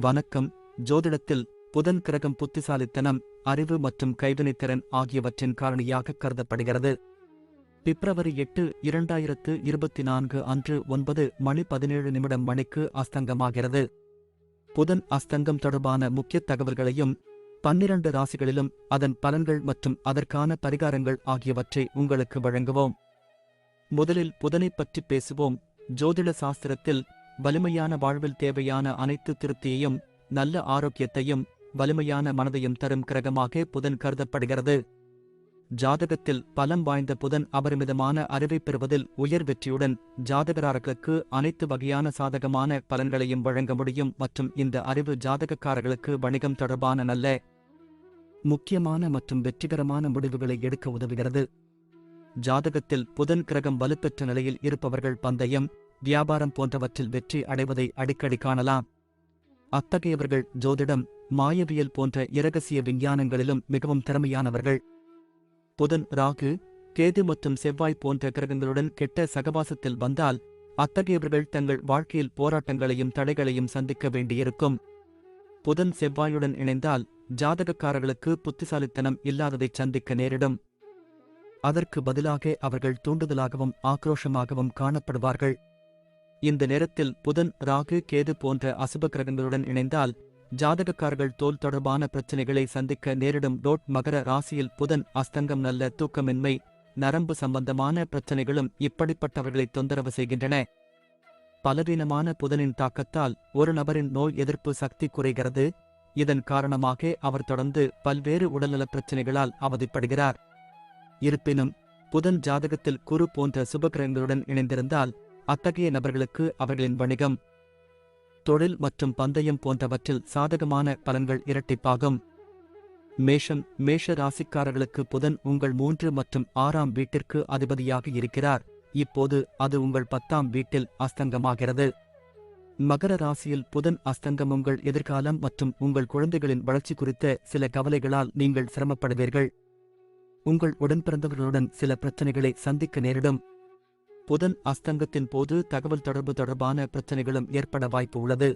வணக்கம். ஜோதிடத்தில் புதன் கிரகம் புத்திசாலித்தனம் அறிவு மற்றும் கைவினைத்திறன் ஆகியவற்றின் காரணியாக கருதப்படுகிறது. பிப்ரவரி எட்டு இரண்டாயிரத்து இருபத்தி நான்கு அன்று ஒன்பது மணி பதினேழு நிமிடம் மணிக்கு அஸ்தங்கமாகிறது. புதன் அஸ்தங்கம் தொடர்பான முக்கிய தகவல்களையும் பன்னிரண்டு ராசிகளிலும் அதன் பலன்கள் மற்றும் அதற்கான பரிகாரங்கள் ஆகியவற்றை உங்களுக்கு வழங்குவோம். முதலில் புதனைப் பற்றி பேசுவோம். ஜோதிட சாஸ்திரத்தில் வலிமையான வாழ்வில் தேவையான அனைத்து திருப்தியையும் நல்ல ஆரோக்கியத்தையும் வலிமையான மனதையும் தரும் கிரகமாக புதன் கருதப்படுகிறது. ஜாதகத்தில் பலம் வாய்ந்த புதன் அபரிமிதமான அறிவைப் பெறுவதில் உயர் வெற்றியுடன் ஜாதகராரர்களுக்கு அனைத்து வகையான சாதகமான பலன்களையும் வழங்க முடியும் மற்றும் இந்த அறிவு ஜாதகக்காரர்களுக்கு வணிகம் தொடர்பான நல்ல முக்கியமான மற்றும் வெற்றிகரமான முடிவுகளை எடுக்க உதவுகிறது. ஜாதகத்தில் புதன் கிரகம் வலுப்பெற்ற நிலையில் இருப்பவர்கள் பந்தயம் வியாபாரம் போன்றவற்றில் வெற்றி அடைவதை அடிக்கடி காணலாம். அத்தகையவர்கள் ஜோதிடம் மாயவியல் போன்ற இரகசிய விஞ்ஞானங்களிலும் மிகவும் திறமையானவர்கள். புதன் ராகு கேது மற்றும் செவ்வாய் போன்ற கிரகங்களுடன் கெட்ட சகவாசத்தில் வந்தால் அத்தகையவர்கள் தங்கள் வாழ்க்கையில் போராட்டங்களையும் தடைகளையும் சந்திக்க வேண்டியிருக்கும். புதன் செவ்வாயுடன் இணைந்தால் ஜாதகக்காரர்களுக்கு புத்திசாலித்தனம் இல்லாததைச் சந்திக்க நேரிடும். அதற்கு பதிலாக அவர்கள் தூண்டுதலாகவும் ஆக்ரோஷமாகவும் காணப்படுவார்கள். இந்த நேரத்தில் புதன் ராகு கேது போன்ற அசுப கிரகங்களுடன் இணைந்தால் ஜாதகக்காரர்கள் தோல் தொடர்பான பிரச்சனைகளை சந்திக்க நேரிடும். டோட் மகர ராசியில் புதன் அஸ்தங்கம் நல்ல தூக்கமின்மை நரம்பு சம்பந்தமான பிரச்சனைகளும் இப்படிப்பட்டவர்களை தொந்தரவு செய்கின்றன. பலவீனமான புதனின் தாக்கத்தால் ஒரு நபரின் நோய் எதிர்ப்பு சக்தி குறைகிறது. இதன் காரணமாக அவர் தொடர்ந்து பல்வேறு உடல்நலப் பிரச்சனைகளால் அவதிப்படுகிறார். இருப்பினும் புதன் ஜாதகத்தில் குரு போன்ற சுபகிரகங்களுடன் இணைந்திருந்தால் அத்தகைய நபர்களுக்கு அவர்களின் வணிகம் தொழில் மற்றும் பந்தயம் போன்றவற்றில் சாதகமான பலன்கள் இரட்டிப்பாகும். மேஷம் மேஷ ராசிக்காரர்களுக்கு புதன் உங்கள் மூன்று மற்றும் ஆறாம் வீட்டிற்கு அதிபதியாக இருக்கிறார். இப்போது அது உங்கள் பத்தாம் வீட்டில் அஸ்தங்கமாகிறது. மகர ராசியில் புதன் அஸ்தங்கம் உங்கள் எதிர்காலம் மற்றும் உங்கள் குழந்தைகளின் வளர்ச்சி குறித்த சில கவலைகளால் நீங்கள் சிரமப்படுவீர்கள். உங்கள் உடன்பிறந்தவர்களுடன் சில பிரச்சனைகளை சந்திக்க நேரிடும். புதன் அஸ்தங்கத்தின் போது தகவல் தொடர்பு தொடர்பான பிரச்சனைகளும் ஏற்பட வாய்ப்பு உள்ளது.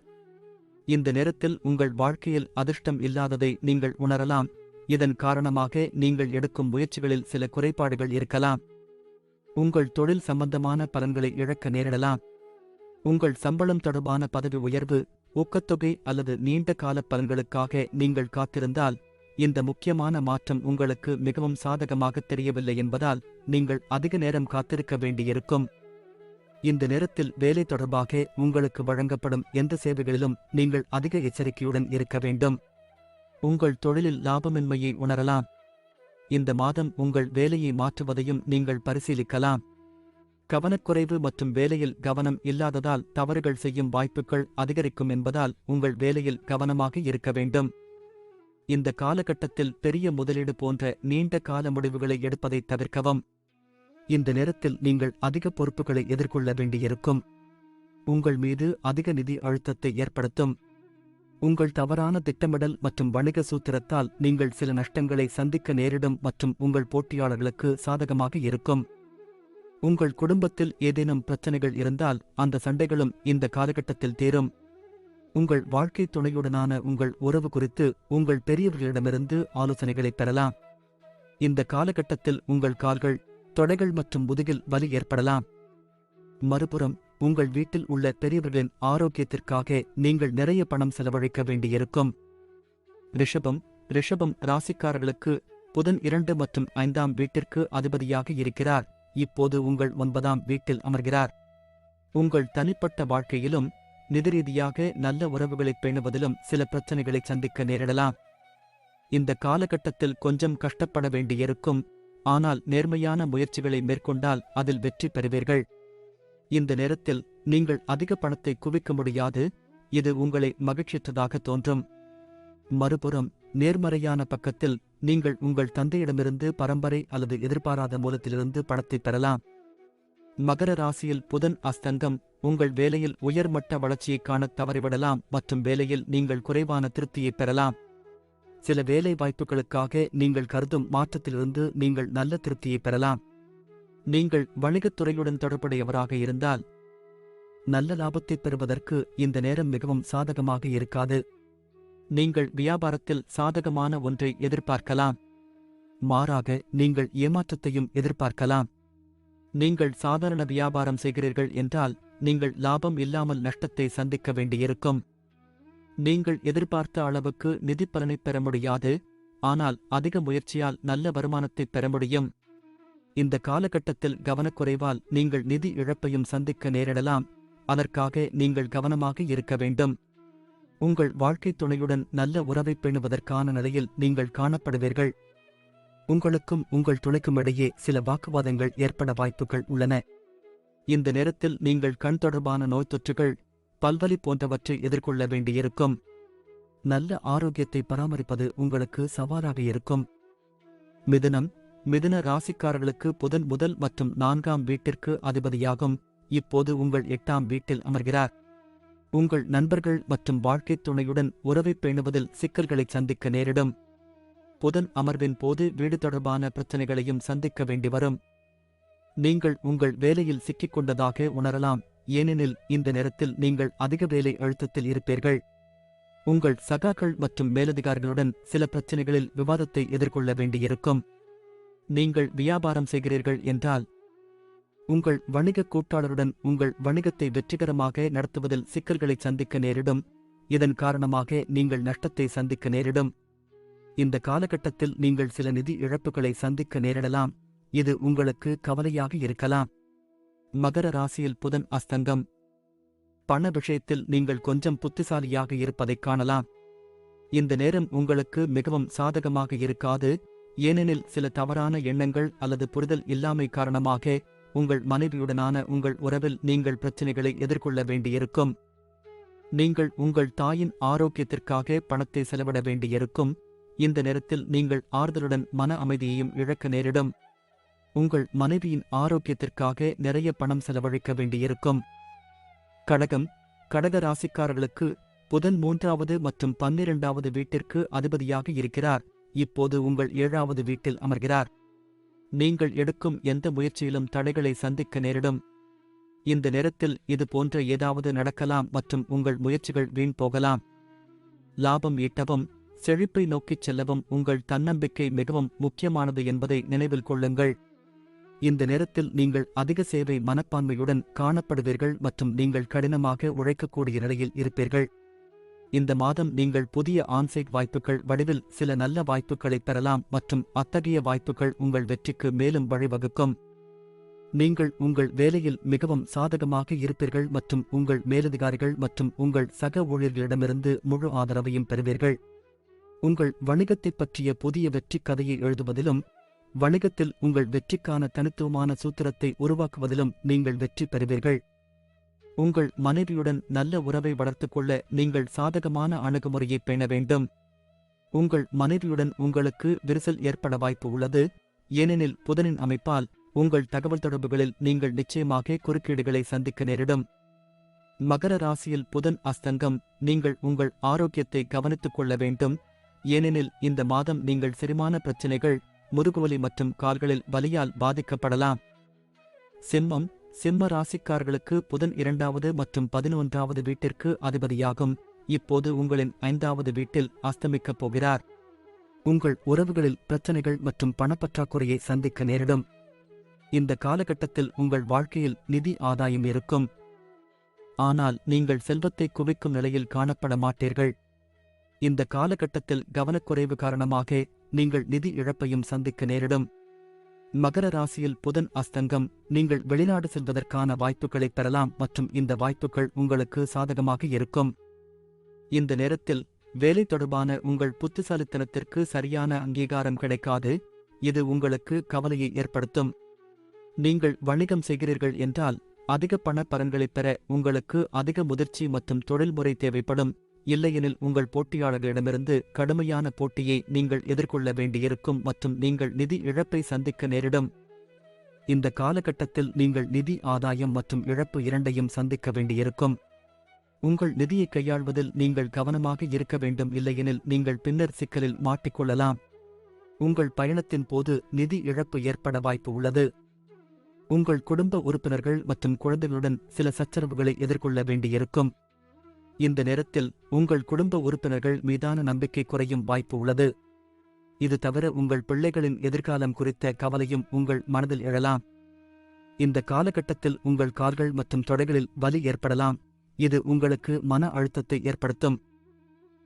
இந்த நேரத்தில் உங்கள் வாழ்க்கையில் அதிர்ஷ்டம் இல்லாததை நீங்கள் உணரலாம். இதன் காரணமாக நீங்கள் எடுக்கும் முயற்சிகளில் சில குறைபாடுகள் இருக்கலாம். உங்கள் தொழில் சம்பந்தமான பலன்களை இழக்க நேரிடலாம். உங்கள் சம்பளம் தொடர்பான பதவி உயர்வு ஊக்கத்தொகை அல்லது நீண்ட கால பலன்களுக்காக நீங்கள் காத்திருந்தால் இந்த முக்கியமான மாற்றம் உங்களுக்கு மிகவும் சாதகமாக தெரியவில்லை என்பதால் நீங்கள் அதிக நேரம் காத்திருக்க வேண்டியிருக்கும். இந்த நேரத்தில் வேலை தொடர்பாக உங்களுக்கு வழங்கப்படும் எந்த சேவைகளிலும் நீங்கள் அதிக எச்சரிக்கையுடன் இருக்க வேண்டும். உங்கள் தொழிலில் லாபமின்மையை உணரலாம். இந்த மாதம் உங்கள் வேலையை மாற்றுவதையும் நீங்கள் பரிசீலிக்கலாம். கவனக்குறைவு மற்றும் வேலையில் கவனம் இல்லாததால் தவறுகள் செய்யும் வாய்ப்புகள் அதிகரிக்கும் என்பதால் உங்கள் வேலையில் கவனமாக இருக்க வேண்டும். இந்த காலகட்டத்தில் பெரிய முதலீடு போன்ற நீண்ட கால முடிவுகளை எடுப்பதை தவிர்க்கவும். இந்த நேரத்தில் நீங்கள் அதிக பொறுப்புகளை எதிர்கொள்ள வேண்டியிருக்கும். உங்கள் மீது அதிக நிதி அழுத்தத்தை ஏற்படுத்தும். உங்கள் தவறான திட்டமிடல் மற்றும் வணிக சூத்திரத்தால் நீங்கள் சில நஷ்டங்களை சந்திக்க நேரிடும் மற்றும் உங்கள் போட்டியாளர்களுக்கு சாதகமாக இருக்கும். உங்கள் குடும்பத்தில் ஏதேனும் பிரச்சனைகள் இருந்தால் அந்த சண்டைகளும் இந்த காலகட்டத்தில் தீரும். உங்கள் வாழ்க்கை துணையுடனான உங்கள் உறவு குறித்து உங்கள் பெரியவர்களிடமிருந்து ஆலோசனைகளை பெறலாம். இந்த காலகட்டத்தில் உங்கள் கால்கள் தொடைகள் மற்றும் முதுகில் வலி ஏற்படலாம். மறுபுறம் உங்கள் வீட்டில் உள்ள பெரியவர்களின் ஆரோக்கியத்திற்காக நீங்கள் நிறைய பணம் செலவழிக்க வேண்டியிருக்கும். ரிஷபம் ரிஷபம் ராசிக்காரர்களுக்கு புதன் இரண்டு மற்றும் ஐந்தாம் வீட்டிற்கு அதிபதியாக இருக்கிறார். இப்போது உங்கள் ஒன்பதாம் வீட்டில் அமர்கிறார். உங்கள் தனிப்பட்ட வாழ்க்கையிலும் நிதி ரீதியாக நல்ல உறவுகளை பேணுவதிலும் சில பிரச்சனைகளை சந்திக்க நேரிடலாம். இந்த காலகட்டத்தில் கொஞ்சம் கஷ்டப்பட வேண்டியிருக்கும். ஆனால் நேர்மையான முயற்சிகளை மேற்கொண்டால் அதில் வெற்றி பெறுவீர்கள். இந்த நேரத்தில் நீங்கள் அதிக பணத்தை குவிக்க முடியாது. இது உங்களை மகிழ்ச்சியற்றதாக தோன்றும். மறுபுறம் நேர்மறையான பக்கத்தில் நீங்கள் உங்கள் தந்தையிடமிருந்து பரம்பரை அல்லது எதிர்பாராத மூலத்திலிருந்து பணத்தை பெறலாம். மகர ராசியில் புதன் அஸ்தங்கம் உங்கள் வேலையில் உயர்மட்ட வளர்ச்சியை காண தவறிவிடலாம் மற்றும் வேலையில் நீங்கள் குறைவான திருப்தியை பெறலாம். சில வேலை வாய்ப்புகளுக்காக நீங்கள் கருதும் மாற்றத்திலிருந்து நீங்கள் நல்ல திருப்தியை பெறலாம். நீங்கள் வணிகத் துறையுடன் தொடர்புடையவராக இருந்தால் நல்ல லாபத்தை பெறுவதற்கு இந்த நேரம் மிகவும் சாதகமாக இருக்காது. நீங்கள் வியாபாரத்தில் சாதகமான ஒன்றை எதிர்பார்க்கலாம். மாறாக நீங்கள் ஏமாற்றத்தையும் எதிர்பார்க்கலாம். நீங்கள் சாதாரண வியாபாரம் செய்கிறீர்கள் என்றால் நீங்கள் லாபம் இல்லாமல் நஷ்டத்தை சந்திக்க வேண்டியிருக்கும். நீங்கள் எதிர்பார்த்த அளவுக்கு நிதி பலனை பெற முடியாது. ஆனால் அதிக முயற்சியால் நல்ல வருமானத்தை பெற முடியும். இந்த காலகட்டத்தில் கவனக்குறைவால் நீங்கள் நிதி இழப்பையும் சந்திக்க நேரிடலாம். அதற்காக நீங்கள் கவனமாக இருக்க வேண்டும். உங்கள் வாழ்க்கைத் துணையுடன் நல்ல உறவை பேணுவதற்கான நிலையில் நீங்கள் காணப்படுவீர்கள். உங்களுக்கும் உங்கள் துணைக்கும் இடையே சில வாக்குவாதங்கள் ஏற்பட வாய்ப்புகள் உள்ளன. இந்த நேரத்தில் நீங்கள் கண் தொடர்பான நோய் தொற்றுகள் பல்வலி போன்றவற்றை எதிர்கொள்ள வேண்டியிருக்கும். நல்ல ஆரோக்கியத்தை பராமரிப்பது உங்களுக்கு சவாலாக இருக்கும். மிதுனம் மிதுன ராசிக்காரர்களுக்கு புதன் முதல் மற்றும் நான்காம் வீட்டிற்கு அதிபதியாகும். இப்போது உங்கள் எட்டாம் வீட்டில் அமர்கிறார். உங்கள் நண்பர்கள் மற்றும் வாழ்க்கைத் துணையுடன் உறவை பேணுவதில் சிக்கல்களை சந்திக்க நேரிடும். புதன் அமர்வின் போது வீடு தொடர்பான பிரச்சனைகளையும் சந்திக்க வேண்டி வரும் நீங்கள் உங்கள் வேலையில் சிக்கிக் கொண்டதாக உணரலாம் ஏனெனில் இந்த நேரத்தில் நீங்கள் அதிக வேலை அழுத்தத்தில் இருப்பீர்கள். உங்கள் சகாக்கள் மற்றும் மேலதிகாரிகளுடன் சில பிரச்சனைகளில் விவாதத்தை எதிர்கொள்ள வேண்டியிருக்கும். நீங்கள் வியாபாரம் செய்கிறீர்கள் என்றால் உங்கள் வணிக கூட்டாளருடன் உங்கள் வணிகத்தை வெற்றிகரமாக நடத்துவதில் சிக்கல்களை சந்திக்க நேரிடும். இதன் காரணமாக நீங்கள் நஷ்டத்தை சந்திக்க நேரிடும். இந்த காலகட்டத்தில் நீங்கள் சில நிதி இழப்புகளை சந்திக்க நேரிடலாம். இது உங்களுக்கு கவலையாக இருக்கலாம். மகர ராசியில் புதன் அஸ்தங்கம். பண விஷயத்தில் நீங்கள் கொஞ்சம் புத்திசாலியாக இருப்பதைக் காணலாம். இந்த நேரம் உங்களுக்கு மிகவும் சாதகமாக இருக்காது. ஏனெனில் சில தவறான எண்ணங்கள் அல்லது புரிதல் இல்லாமை காரணமாக உங்கள் மனைவியுடனான உங்கள் உறவில் நீங்கள் பிரச்சனைகளை எதிர்கொள்ள வேண்டியிருக்கும். நீங்கள் உங்கள் தாயின் ஆரோக்கியத்திற்காக பணத்தை செலவிட வேண்டியிருக்கும். இந்த நேரத்தில் நீங்கள் ஆறுதலுடன் மன அமைதியையும் இழக்க நேரிடும். உங்கள் மனைவியின் ஆரோக்கியத்திற்காக நிறைய பணம் செலவழிக்க வேண்டியிருக்கும். கடகம் கடக ராசிக்காரர்களுக்கு புதன் மூன்றாவது மற்றும் பன்னிரண்டாவது வீட்டிற்கு அதிபதியாக இருக்கிறார். இப்போது உங்கள் ஏழாவது வீட்டில் அமர்கிறார். நீங்கள் எடுக்கும் எந்த முயற்சியிலும் தடைகளை சந்திக்க நேரிடும். இந்த நேரத்தில் இது போன்ற ஏதாவது நடக்கலாம் மற்றும் உங்கள் முயற்சிகள் வீண் போகலாம். லாபம் ஈட்டவும் செழிப்பை நோக்கிச் செல்லவும் உங்கள் தன்னம்பிக்கை மிகவும் முக்கியமானது என்பதை நினைவில் கொள்ளுங்கள். இந்த நேரத்தில் நீங்கள் அதிக சேவை மனப்பான்மையுடன் காணப்படுவீர்கள் மற்றும் நீங்கள் கடினமாக உழைக்கக்கூடிய நிலையில் இருப்பீர்கள். இந்த மாதம் நீங்கள் புதிய ஆன்சைட் வாய்ப்புகள் வடிவில் சில நல்ல வாய்ப்புகளை பெறலாம் மற்றும் அத்தகைய வாய்ப்புகள் உங்கள் வெற்றிக்கு மேலும் வழிவகுக்கும். நீங்கள் உங்கள் வேலையில் மிகவும் சாதகமாக இருப்பீர்கள் மற்றும் உங்கள் மேலதிகாரிகள் மற்றும் உங்கள் சக ஊழியர்களிடமிருந்து முழு ஆதரவையும் பெறுவீர்கள். உங்கள் வணிகத்தைப் பற்றிய புதிய வெற்றிக் கதையை எழுதுவதிலும் வணிகத்தில் உங்கள் வெற்றிக்கான தனித்துவமான சூத்திரத்தை உருவாக்குவதிலும் நீங்கள் வெற்றி பெறுவீர்கள். உங்கள் மனைவியுடன் நல்ல உறவை வளர்த்துக் கொள்ள நீங்கள் சாதகமான அணுகுமுறையை பேண வேண்டும். உங்கள் மனைவியுடன் உங்களுக்கு விரிசல் ஏற்பட வாய்ப்பு உள்ளது. ஏனெனில் புதனின் அமைப்பால் உங்கள் தகவல் தொடர்புகளில் நீங்கள் நிச்சயமாக குறுக்கீடுகளை சந்திக்க நேரிடும். மகர ராசியில் புதன் அஸ்தங்கம் நீங்கள் உங்கள் ஆரோக்கியத்தை கவனித்துக் கொள்ள வேண்டும். ஏனெனில் இந்த மாதம் நீங்கள் செரிமான பிரச்சினைகள் முதுகுவலி மற்றும் கால்களில் வலியால் பாதிக்கப்படலாம். சிம்மம் சிம்ம ராசிக்காரர்களுக்கு புதன் இரண்டாவது மற்றும் பதினொன்றாவது வீட்டிற்கு அதிபதியாகும். இப்போது உங்களின் ஐந்தாவது வீட்டில் அஸ்தமிக்கப் போகிறார். உங்கள் உறவுகளில் பிரச்சனைகள் மற்றும் பணப்பற்றாக்குறையை சந்திக்க நேரிடும். இந்த காலகட்டத்தில் உங்கள் வாழ்க்கையில் நிதி ஆதாயம் இருக்கும். ஆனால் நீங்கள் செல்வத்தை குவிக்கும் நிலையில் காணப்பட மாட்டீர்கள். இந்த காலகட்டத்தில் கவனக்குறைவு காரணமாக நீங்கள் நிதி இழப்பையும் சந்திக்க நேரிடும். மகர ராசியில் புதன் அஸ்தங்கம் நீங்கள் வெளிநாடு செல்வதற்கான வாய்ப்புகளை பெறலாம் மற்றும் இந்த வாய்ப்புகள் உங்களுக்கு சாதகமாக இருக்கும். இந்த நேரத்தில் வேலை தொடர்பான உங்கள் புத்திசாலித்தனத்திற்கு சரியான அங்கீகாரம் கிடைக்காது. இது உங்களுக்கு கவலையை ஏற்படுத்தும். நீங்கள் வணிகம் செய்கிறீர்கள் என்றால் அதிக பண பலன்களைப் பெற உங்களுக்கு அதிக முதிர்ச்சி மற்றும் தொழில்முறை தேவைப்படும். இல்லையெனில் உங்கள் போட்டியாளர்களிடமிருந்து கடுமையான போட்டியை நீங்கள் எதிர்கொள்ள வேண்டியிருக்கும் மற்றும் நீங்கள் நிதி இழப்பை சந்திக்க நேரிடும். இந்த காலகட்டத்தில் நீங்கள் நிதி ஆதாயம் மற்றும் இழப்பு இரண்டையும் சந்திக்க வேண்டியிருக்கும். உங்கள் நிதியை கையாள்வதில் நீங்கள் கவனமாக இருக்க வேண்டும் இல்லையெனில் நீங்கள் பின்னர் சிக்கலில் மாட்டிக்கொள்ளலாம். உங்கள் பயணத்தின் போது நிதி இழப்பு ஏற்பட வாய்ப்பு உள்ளது. உங்கள் குடும்ப உறுப்பினர்கள் மற்றும் குழந்தைகளுடன் சில சச்சரவுகளை எதிர்கொள்ள வேண்டியிருக்கும். இந்த நேரத்தில் உங்கள் குடும்ப உறுப்பினர்கள் மீதான நம்பிக்கை குறையும் வாய்ப்பு உள்ளது. இது தவிர உங்கள் பிள்ளைகளின் எதிர்காலம் குறித்த கவலையும் உங்கள் மனதில் எழலாம். இந்த காலகட்டத்தில் உங்கள் கால்கள் மற்றும் தொடைகளில் வலி ஏற்படலாம். இது உங்களுக்கு மன அழுத்தத்தை ஏற்படுத்தும்.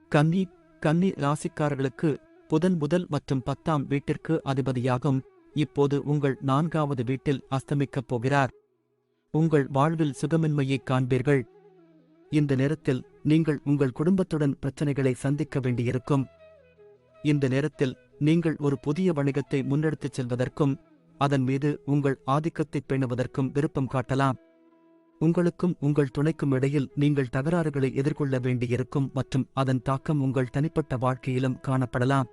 கன்னி கன்னி ராசிக்காரர்களுக்கு புதன் முதல் மற்றும் பத்தாம் வீட்டிற்கு அதிபதியாகும். இப்போது உங்கள் நான்காவது வீட்டில் அஸ்தமிக்கப் போகிறார். உங்கள் வாழ்வில் சுகமின்மையைக் காண்பீர்கள். இந்த நேரத்தில் நீங்கள் உங்கள் குடும்பத்துடன் பிரச்சனைகளை சந்திக்க வேண்டியிருக்கும். இந்த நேரத்தில் நீங்கள் ஒரு புதிய வணிகத்தை முன்னெடுத்துச் செல்வதற்கும் அதன் மீது உங்கள் ஆதிக்கத்தை பேணுவதற்கும் விருப்பம் காட்டலாம். உங்களுக்கும் உங்கள் துணைக்கும் இடையில் நீங்கள் தகராறுகளை எதிர்கொள்ள வேண்டியிருக்கும் மற்றும் அதன் தாக்கம் உங்கள் தனிப்பட்ட வாழ்க்கையிலும் காணப்படலாம்.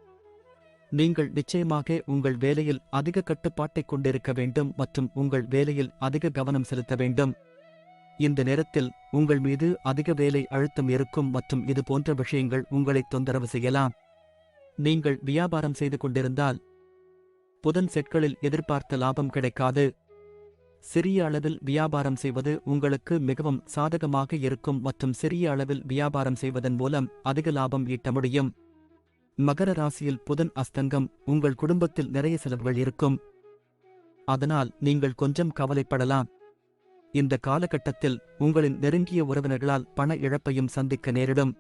நீங்கள் நிச்சயமாக உங்கள் வேலையில் அதிக கட்டுப்பாட்டைக் கொண்டிருக்க வேண்டும் மற்றும் உங்கள் வேலையில் அதிக கவனம் செலுத்த வேண்டும். இந்த நேரத்தில் உங்கள் மீது அதிக வேலை அழுத்தம் இருக்கும் மற்றும் இது போன்ற விஷயங்கள் உங்களை தொந்தரவு செய்யலாம். நீங்கள் வியாபாரம் செய்து கொண்டிருந்தால் புதன் செட்களில் எதிர்பார்த்த லாபம் கிடைக்காது. சிறிய அளவில் வியாபாரம் செய்வது உங்களுக்கு மிகவும் சாதகமாக இருக்கும் மற்றும் சிறிய அளவில் வியாபாரம் செய்வதன் மூலம் அதிக லாபம் ஈட்ட முடியும். மகர ராசியில் புதன் அஸ்தங்கம் உங்கள் குடும்பத்தில் நிறைய செலவுகள் இருக்கும். அதனால் நீங்கள் கொஞ்சம் கவலைப்படலாம். இந்த காலகட்டத்தில் உங்களின் நெருங்கிய உறவினர்களால் பண இழப்பையும் சந்திக்க நேரிடும்.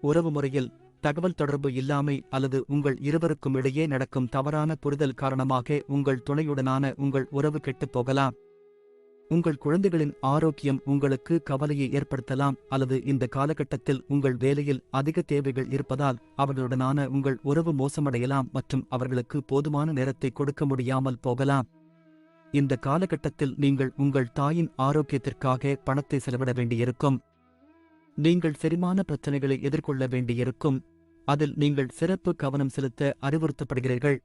உறவு முறையில் தகவல் தொடர்பு இல்லாமை அல்லது உங்கள் இருவருக்கும் இடையே நடக்கும் தவறான புரிதல் காரணமாக உங்கள் துணையுடனான உங்கள் உறவு கெட்டுப் போகலாம். உங்கள் குழந்தைகளின் ஆரோக்கியம் உங்களுக்கு கவலையை ஏற்படுத்தலாம் அல்லது இந்த காலகட்டத்தில் உங்கள் வேலையில் அதிக தேவைகள் இருப்பதால் அவர்களுடனான உங்கள் உறவு மோசமடையலாம் மற்றும் அவர்களுக்கு போதுமான நேரத்தை கொடுக்க முடியாமல் போகலாம். இந்த காலகட்டத்தில் நீங்கள் உங்கள் தாயின் ஆரோக்கியத்திற்காக பணத்தை செலவிட வேண்டியிருக்கும். நீங்கள் செரிமான பிரச்சனைகளை எதிர்கொள்ள வேண்டியிருக்கும். அதில் நீங்கள் சிறப்பு கவனம் செலுத்த அறிவுறுத்தப்படுகிறீர்கள்.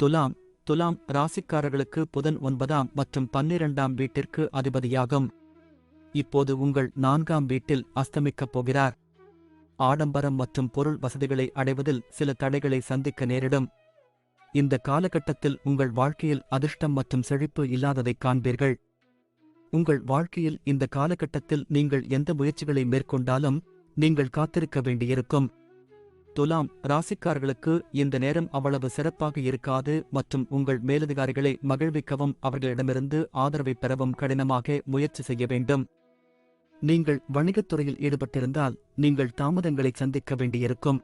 துலாம் துலாம் ராசிக்காரர்களுக்கு புதன் ஒன்பதாம் மற்றும் பன்னிரண்டாம் வீட்டிற்கு அதிபதியாகும். இப்போது உங்கள் நான்காம் வீட்டில் அஸ்தமிக்கப் போகிறார். ஆடம்பரம் மற்றும் பொருள் வசதிகளை அடைவதில் சில தடைகளை சந்திக்க நேரிடும். இந்த காலகட்டத்தில் உங்கள் வாழ்க்கையில் அதிர்ஷ்டம் மற்றும் செழிப்பு இல்லாததைக் காண்பீர்கள். உங்கள் வாழ்க்கையில் இந்த காலகட்டத்தில் நீங்கள் எந்த முயற்சிகளை மேற்கொண்டாலும் நீங்கள் காத்திருக்க வேண்டியிருக்கும். துலாம் ராசிக்காரர்களுக்கு இந்த நேரம் அவ்வளவு சிறப்பாக இருக்காது மற்றும் உங்கள் மேலதிகாரிகளை மகிழ்விக்கவும் அவர்களிடமிருந்து ஆதரவை பெறவும் கடினமாக முயற்சி செய்ய வேண்டும். நீங்கள் வணிகத் துறையில் ஈடுபட்டிருந்தால் நீங்கள் தாமதங்களை சந்திக்க வேண்டியிருக்கும்.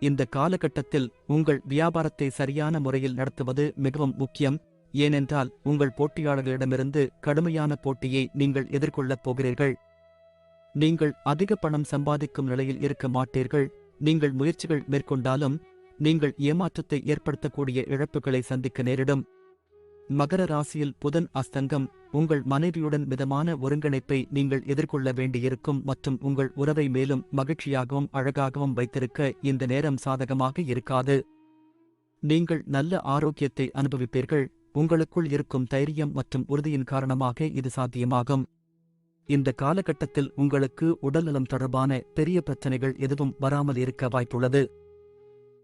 இந்த காலகட்டத்தில் உங்கள் வியாபாரத்தை சரியான முறையில் நடத்துவது மிகவும் முக்கியம். ஏனென்றால் உங்கள் போட்டியாளர்களிடமிருந்து கடுமையான போட்டியை நீங்கள் எதிர்கொள்ளப் போகிறீர்கள். நீங்கள் அதிக பணம் சம்பாதிக்கும் நிலையில் இருக்க மாட்டீர்கள். நீங்கள் முயற்சிகள் மேற்கொண்டாலும் நீங்கள் ஏமாற்றத்தை ஏற்படுத்தக்கூடிய இழப்புகளை சந்திக்க நேரிடும். மகர ராசியில் புதன் அஸ்தங்கம் உங்கள் மனைவியுடன் மிதமான ஒருங்கிணைப்பை நீங்கள் எதிர்கொள்ள வேண்டியிருக்கும் மற்றும் உங்கள் உறவை மேலும் மகிழ்ச்சியாகவும் அழகாகவும் வைத்திருக்க இந்த நேரம் சாதகமாக இருக்காது. நீங்கள் நல்ல ஆரோக்கியத்தை அனுபவிப்பீர்கள் உங்களுக்குள் இருக்கும் தைரியம் மற்றும் உறுதியின் காரணமாக இது சாத்தியமாகும். இந்த காலகட்டத்தில் உங்களுக்கு உடல்நலம் தொடர்பான பெரிய பிரச்சனைகள் எதுவும் வராமல் இருக்க வாய்ப்புள்ளது.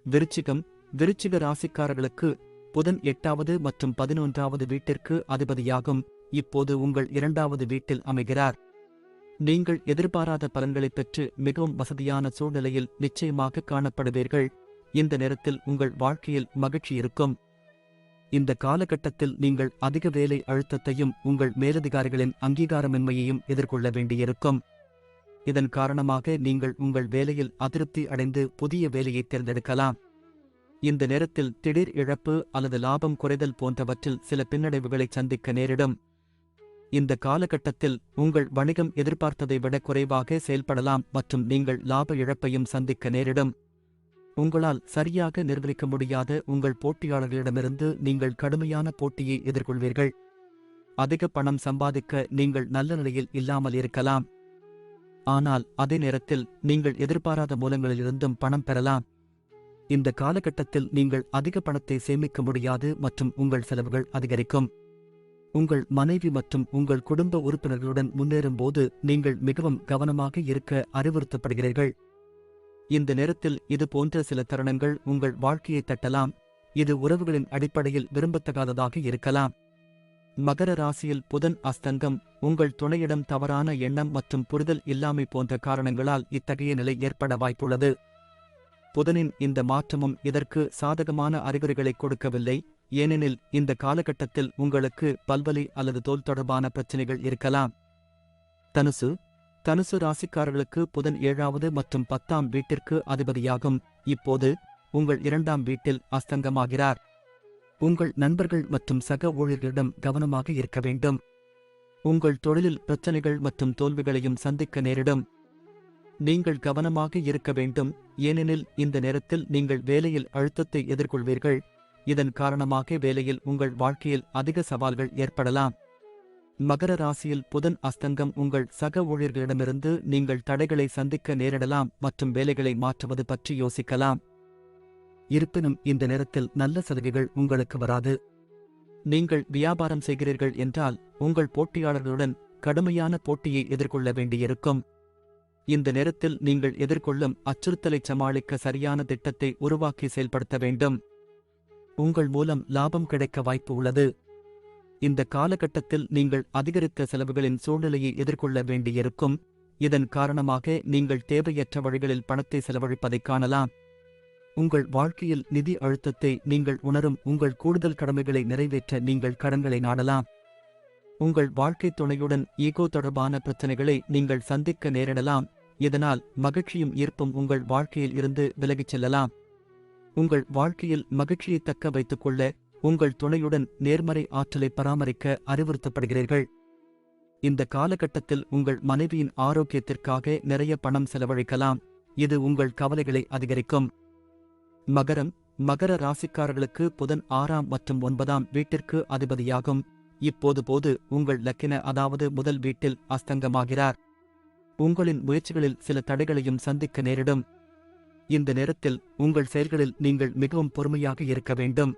விருச்சிகம் விருச்சிக ராசிக்காரர்களுக்கு புதன் எட்டாவது மற்றும் பதினொன்றாவது வீட்டிற்கு அதிபதியாகும். இப்போது உங்கள் இரண்டாவது வீட்டில் அமைகிறார். நீங்கள் எதிர்பாராத பலன்களை பெற்று மிகவும் வசதியான சூழ்நிலையில் நிச்சயமாக காணப்படுவீர்கள். இந்த நேரத்தில் உங்கள் வாழ்க்கையில் மகிழ்ச்சி இருக்கும். இந்த காலகட்டத்தில் நீங்கள் அதிக வேலை அழுத்தத்தையும் உங்கள் மேலதிகாரிகளின் அங்கீகாரமின்மையையும் எதிர்கொள்ள வேண்டியிருக்கும். இதன் காரணமாக நீங்கள் உங்கள் வேலையில் அதிருப்தி அடைந்து புதிய வேலையை தேர்ந்தெடுக்கலாம். இந்த நேரத்தில் திடீர் இழப்பு அல்லது லாபம் குறைதல் போன்றவற்றில் சில பின்னடைவுகளை சந்திக்க நேரிடும். இந்த காலகட்டத்தில் உங்கள் வணிகம் எதிர்பார்த்ததை விட குறைவாக செயல்படலாம் மற்றும் நீங்கள் லாப இழப்பையும் சந்திக்க நேரிடும். உங்களால் சரியாக நிர்வகிக்க முடியாத உங்கள் போட்டியாளர்களிடமிருந்து நீங்கள் கடுமையான போட்டியை எதிர்கொள்வீர்கள். அதிக பணம் சம்பாதிக்க நீங்கள் நல்ல நிலையில் இல்லாமல் இருக்கலாம். ஆனால் அதே நேரத்தில் நீங்கள் எதிர்பாராத மூலங்களிலிருந்தும் பணம் பெறலாம். இந்த காலகட்டத்தில் நீங்கள் அதிக பணத்தை சேமிக்க முடியாது மற்றும் உங்கள் செலவுகள் அதிகரிக்கும். உங்கள் மனைவி மற்றும் உங்கள் குடும்ப உறுப்பினர்களுடன் முன்னேறும்போது நீங்கள் மிகவும் கவனமாக இருக்க அறிவுறுத்தப்படுகிறீர்கள். இந்த நேரத்தில் இது போன்ற சில தருணங்கள் உங்கள் வாழ்க்கையை தட்டலாம். இது உறவுகளின் அடிப்படையில் விரும்பத்தகாததாக இருக்கலாம். மகர ராசியில் புதன் அஸ்தங்கம் உங்கள் துணையிடம் தவறான எண்ணம் மற்றும் புரிதல் இல்லாமை போன்ற காரணங்களால் இத்தகைய நிலை ஏற்பட வாய்ப்புள்ளது. புதனின் இந்த மாற்றமும் இதற்கு சாதகமான அறிகுறிகளை கொடுக்கவில்லை. ஏனெனில் இந்த காலகட்டத்தில் உங்களுக்கு பல்வலி அல்லது தோல் தொடர்பான பிரச்சனைகள் இருக்கலாம். தனுசு. தனுசு ராசிக்காரர்களுக்கு புதன் ஏழாவது மற்றும் பத்தாம் வீட்டிற்கு அதிபதியாகும். இப்போது உங்கள் இரண்டாம் வீட்டில் அஸ்தங்கமாகிறார். உங்கள் நண்பர்கள் மற்றும் சக ஊழியர்களிடம் கவனமாக இருக்க வேண்டும். உங்கள் தொழிலில் பிரச்சனைகள் மற்றும் தோல்விகளையும் சந்திக்க நேரிடும். நீங்கள் கவனமாக இருக்க வேண்டும். ஏனெனில் இந்த நேரத்தில் நீங்கள் வேலையில் அழுத்தத்தை எதிர்கொள்வீர்கள். இதன் காரணமாக வேலையில் உங்கள் வாழ்க்கையில் அதிக சவால்கள் ஏற்படலாம். மகர ராசியில் புதன் அஸ்தங்கம் உங்கள் சக ஊழியர்களிடமிருந்து நீங்கள் தடைகளை சந்திக்க நேரிடலாம் மற்றும் வேலைகளை மாற்றுவது பற்றி யோசிக்கலாம். இருப்பினும் இந்த நேரத்தில் நல்ல சலுகைகள் உங்களுக்கு வராது. நீங்கள் வியாபாரம் செய்கிறீர்கள் என்றால் உங்கள் போட்டியாளர்களுடன் கடுமையான போட்டியை எதிர்கொள்ள வேண்டியிருக்கும். இந்த நேரத்தில் நீங்கள் எதிர்கொள்ளும் அச்சுறுத்தலை சமாளிக்க சரியான திட்டத்தை உருவாக்கி செயல்படுத்த வேண்டும். உங்கள் மூலம் லாபம் கிடைக்க வாய்ப்பு உள்ளது. இந்த காலகட்டத்தில் நீங்கள் அதிகரித்த செலவுகளின் சூழ்நிலையை எதிர்கொள்ள வேண்டியிருக்கும். இதன் காரணமாக நீங்கள் தேவையற்ற வழிகளில் பணத்தை செலவழிப்பதைக் காணலாம். உங்கள் வாழ்க்கையில் நிதி அழுத்தத்தை நீங்கள் உணரும் உங்கள் கூடுதல் கடமைகளை நிறைவேற்ற நீங்கள் கடன்களை நாடலாம். உங்கள் வாழ்க்கை துணையுடன் ஈகோ தொடர்பான பிரச்சனைகளை நீங்கள் சந்திக்க நேரிடலாம். இதனால் மகிழ்ச்சியும் ஈர்ப்பும் உங்கள் வாழ்க்கையில் இருந்து விலகிச் செல்லலாம். உங்கள் வாழ்க்கையில் மகிழ்ச்சியை தக்க வைத்துக் கொள்ள உங்கள் துணையுடன் நேர்மறை ஆற்றலை பராமரிக்க அறிவுறுத்தப்படுகிறீர்கள். இந்த காலகட்டத்தில் உங்கள் மனைவியின் ஆரோக்கியத்திற்காக நிறைய பணம் செலவழிக்கலாம். இது உங்கள் கவலைகளை அதிகரிக்கும். மகரம் மகர ராசிக்காரர்களுக்கு புதன் ஆறாம் மற்றும் ஒன்பதாம் வீட்டிற்கு அதிபதியாகும். இப்போது போது உங்கள் லக்கின அதாவது முதல் வீட்டில் அஸ்தங்கமாகிறார். உங்களின் முயற்சிகளில் சில தடைகளையும் சந்திக்க நேரிடும். இந்த நேரத்தில் உங்கள் செயல்களில் நீங்கள் மிகவும் பொறுமையாக இருக்க வேண்டும்.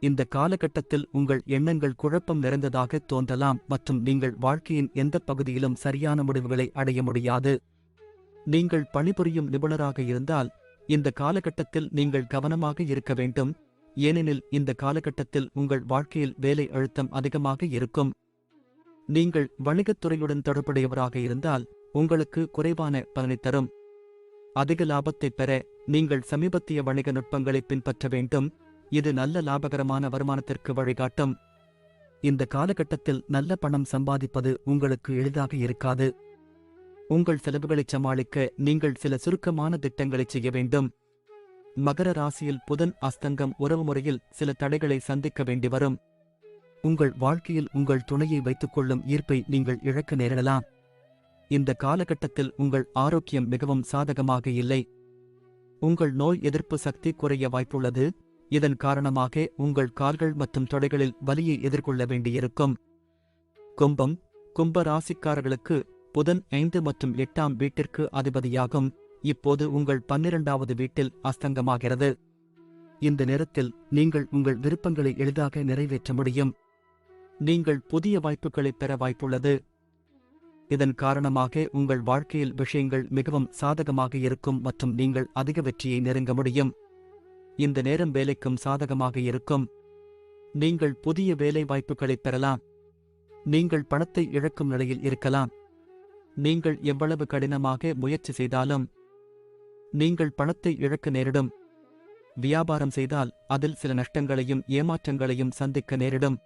இந்த காலகட்டத்தில் உங்கள் எண்ணங்கள் குழப்பம் நிறைந்ததாக தோன்றலாம் மற்றும் நீங்கள் வாழ்க்கையின் எந்த பகுதியிலும் சரியான முடிவுகளை அடைய முடியாது. நீங்கள் பணிபுரியும் நிபுணராக இருந்தால் இந்த காலகட்டத்தில் நீங்கள் கவனமாக இருக்க வேண்டும். ஏனெனில் இந்த காலகட்டத்தில் உங்கள் வாழ்க்கையில் வேலை அழுத்தம் அதிகமாக இருக்கும். நீங்கள் வணிகத்துறையுடன் தொடர்புடையவராக இருந்தால் உங்களுக்கு குறைவான பலனை தரும். அதிக லாபத்தை பெற நீங்கள் சமீபத்திய வணிக நுட்பங்களை பின்பற்ற வேண்டும். இது நல்ல லாபகரமான வருமானத்திற்கு வழிகாட்டும். இந்த காலகட்டத்தில் நல்ல பணம் சம்பாதிப்பது உங்களுக்கு எளிதாக இருக்காது. உங்கள் செலவுகளை சமாளிக்க நீங்கள் சில சுருக்கமான திட்டங்களை செய்ய வேண்டும். மகர ராசியில் புதன் அஸ்தங்கம் உறவுமுறையில் சில தடைகளை சந்திக்க வேண்டி வரும். உங்கள் வாழ்க்கையில் உங்கள் துணையை வைத்துக் கொள்ளும் ஈர்ப்பை நீங்கள் இழக்க நேரிடலாம். இந்த காலகட்டத்தில் உங்கள் ஆரோக்கியம் மிகவும் சாதகமாக இல்லை. உங்கள் நோய் எதிர்ப்பு சக்தி குறைய வாய்ப்புள்ளது. இதன் காரணமாக உங்கள் கால்கள் மற்றும் தொடைகளில் வலியை எதிர்கொள்ள வேண்டியிருக்கும். கும்பம் கும்ப ராசிக்காரர்களுக்கு புதன் ஐந்து மற்றும் எட்டாம் வீட்டிற்கு அதிபதியாகும். இப்போது உங்கள் பன்னிரண்டாவது வீட்டில் அஸ்தங்கமாகிறது. இந்த நேரத்தில் நீங்கள் உங்கள் விருப்பங்களை எளிதாக நிறைவேற்ற முடியும். நீங்கள் புதிய வாய்ப்புகளை பெற வாய்ப்புள்ளது. இதன் காரணமாக உங்கள் வாழ்க்கையில் விஷயங்கள் மிகவும் சாதகமாக இருக்கும் மற்றும் நீங்கள் அதிக வெற்றியை நெருங்க முடியும். இந்த நேரம் வேலைக்கும் சாதகமாக இருக்கும். நீங்கள் புதிய வேலை வாய்ப்புகளை பெறலாம். நீங்கள் பணத்தை இழக்கும் நிலையில் இருக்கலாம். நீங்கள் எவ்வளவு கடினமாக முயற்சி செய்தாலும் நீங்கள் பணத்தை இழக்க நேரிடும். வியாபாரம் செய்தால் அதில் சில நஷ்டங்களையும் ஏமாற்றங்களையும் சந்திக்க நேரிடும்.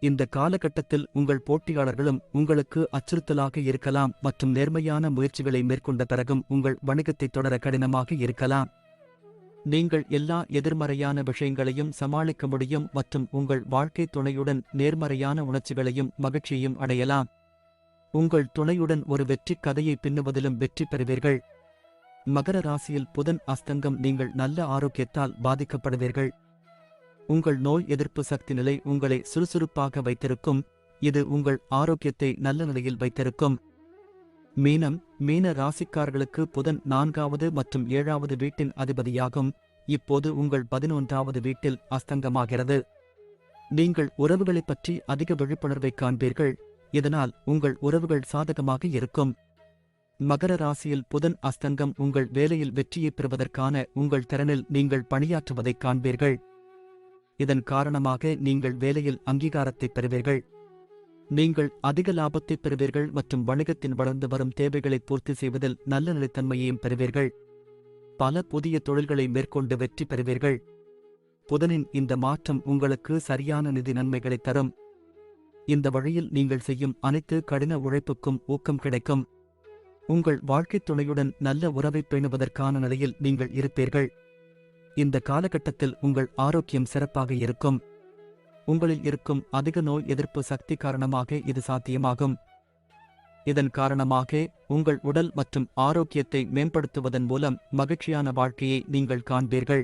இந்த காலகட்டத்தில் உங்கள் போட்டியாளர்களும் உங்களுக்கு அச்சுறுத்தலாக இருக்கலாம் மற்றும் நேர்மையான முயற்சிகளை மேற்கொண்ட பிறகும் உங்கள் வணிகத்தை தொடர கடினமாக இருக்கலாம். நீங்கள் எல்லா எதிர்மறையான விஷயங்களையும் சமாளிக்க முடியும் மற்றும் உங்கள் வாழ்க்கை துணையுடன் நேர்மறையான உணர்ச்சிகளையும் மகிழ்ச்சியையும் அடையலாம். உங்கள் துணையுடன் ஒரு வெற்றி கதையை பின்னுவதிலும் வெற்றி பெறுவீர்கள். மகர ராசியில் புதன் அஸ்தங்கம் நீங்கள் நல்ல ஆரோக்கியத்தால் பாதிக்கப்படுவீர்கள். உங்கள் நோய் எதிர்ப்பு சக்தி நிலை உங்களை சுறுசுறுப்பாக வைத்திருக்கும். இது உங்கள் ஆரோக்கியத்தை நல்ல நிலையில் வைத்திருக்கும். மீனம் மீன ராசிக்காரர்களுக்கு புதன் நான்காவது மற்றும் ஏழாவது வீட்டின் அதிபதியாகும். இப்போது உங்கள் பதினொன்றாவது வீட்டில் அஸ்தங்கமாகிறது. நீங்கள் உறவுகளைப் பற்றி அதிக விழிப்புணர்வை காண்பீர்கள். இதனால் உங்கள் உறவுகள் சாதகமாக இருக்கும். மகர ராசியில் புதன் அஸ்தங்கம் உங்கள் வேலையில் வெற்றியை பெறுவதற்கான உங்கள் திறனில் நீங்கள் பணியாற்றுவதைக் காண்பீர்கள். இதன் காரணமாக நீங்கள் வேலையில் அங்கீகாரத்தை பெறுவீர்கள். நீங்கள் அதிக லாபத்தை பெறுவீர்கள் மற்றும் வணிகத்தின் வளர்ந்து வரும் தேவைகளை பூர்த்தி செய்வதில் நல்ல நிலைத்தன்மையையும் பெறுவீர்கள். பல புதிய தொழில்களை மேற்கொண்டு வெற்றி பெறுவீர்கள். புதனின் இந்த மாற்றம் உங்களுக்கு சரியான நிதி நன்மைகளை தரும். இந்த வழியில் நீங்கள் செய்யும் அனைத்து கடின உழைப்புக்கும் ஊக்கம் கிடைக்கும். உங்கள் வாழ்க்கைத் துணையுடன் நல்ல உறவை பேணுவதற்கான நிலையில் நீங்கள் இருப்பீர்கள். இந்த காலகட்டத்தில் உங்கள் ஆரோக்கியம் சிறப்பாக இருக்கும். உங்களில் இருக்கும் அதிக நோய் எதிர்ப்பு சக்தி காரணமாக இது சாத்தியமாகும். இதன் காரணமாக உங்கள் உடல் மற்றும் ஆரோக்கியத்தை மேம்படுத்துவதன் மூலம் மகிழ்ச்சியான வாழ்க்கையை நீங்கள் காண்பீர்கள்.